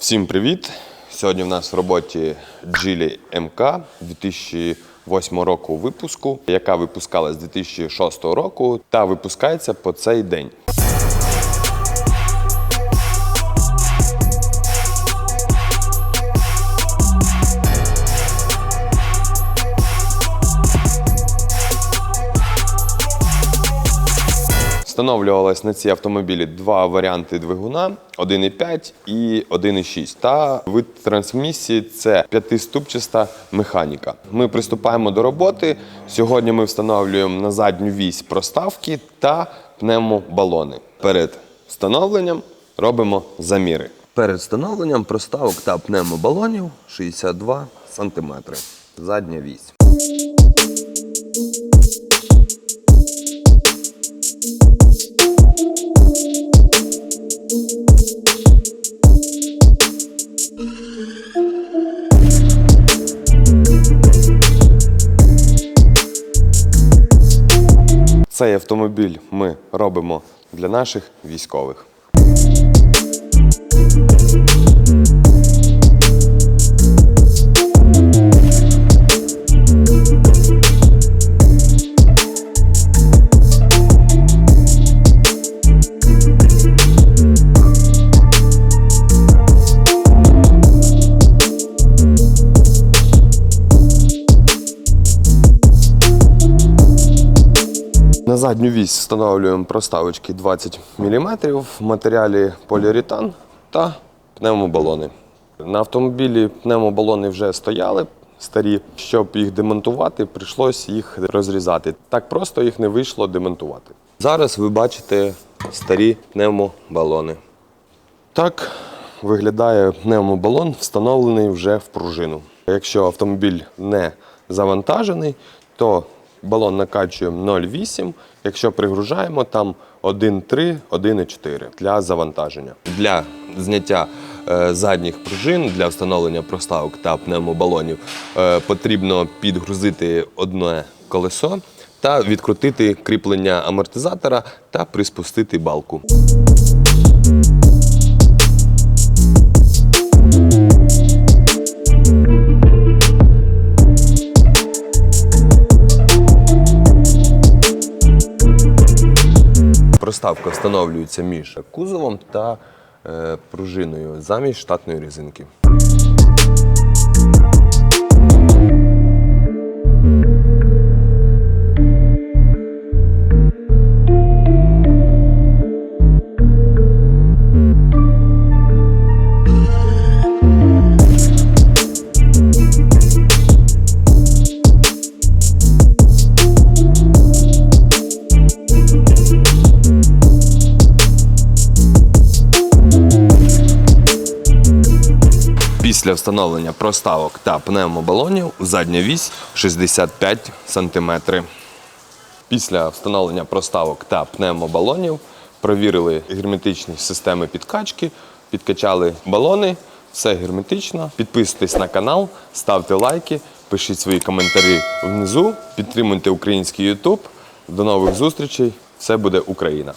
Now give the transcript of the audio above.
Всім привіт! Сьогодні в нас в роботі Geely MK 2008 року випуску, яка випускалась з 2006 року та випускається по цей день. Встановлювалось на ці автомобілі два варіанти двигуна: 1,5 і 1,6. Та вид трансмісії це п'ятиступчаста механіка. Ми приступаємо до роботи. Сьогодні ми встановлюємо на задню вісь проставки та пневмобалони. Перед встановленням робимо заміри. Перед встановленням проставок та пневмобалонів 62 см. Задня вісь. Цей автомобіль ми робимо для наших військових. На задню вісь встановлюємо проставочки 20 мм в матеріалі поліуретан та пневмобалони. На автомобілі пневмобалони вже стояли старі. Щоб їх демонтувати, прийшлось їх розрізати. Так просто їх не вийшло демонтувати. Зараз ви бачите старі пневмобалони. Так виглядає пневмобалон, встановлений вже в пружину. Якщо автомобіль не завантажений, то балон накачуємо 0,8. Якщо пригружаємо, там 1,3, 1,4 для завантаження. Для зняття е, задніх пружин для встановлення проставок та пневмобалонів е, потрібно підгрузити одне колесо та відкрутити кріплення амортизатора та приспустити балку. Проставка встановлюється між кузовом та е, пружиною замість штатної резинки. Після встановлення проставок та пневмобалонів задня вісь 65 см. Після встановлення проставок та пневмобалонів провірили герметичні системи підкачки, підкачали балони, все герметично. Підписуйтесь на канал, ставте лайки, пишіть свої коментарі внизу, підтримуйте український YouTube. До нових зустрічей! Все буде Україна!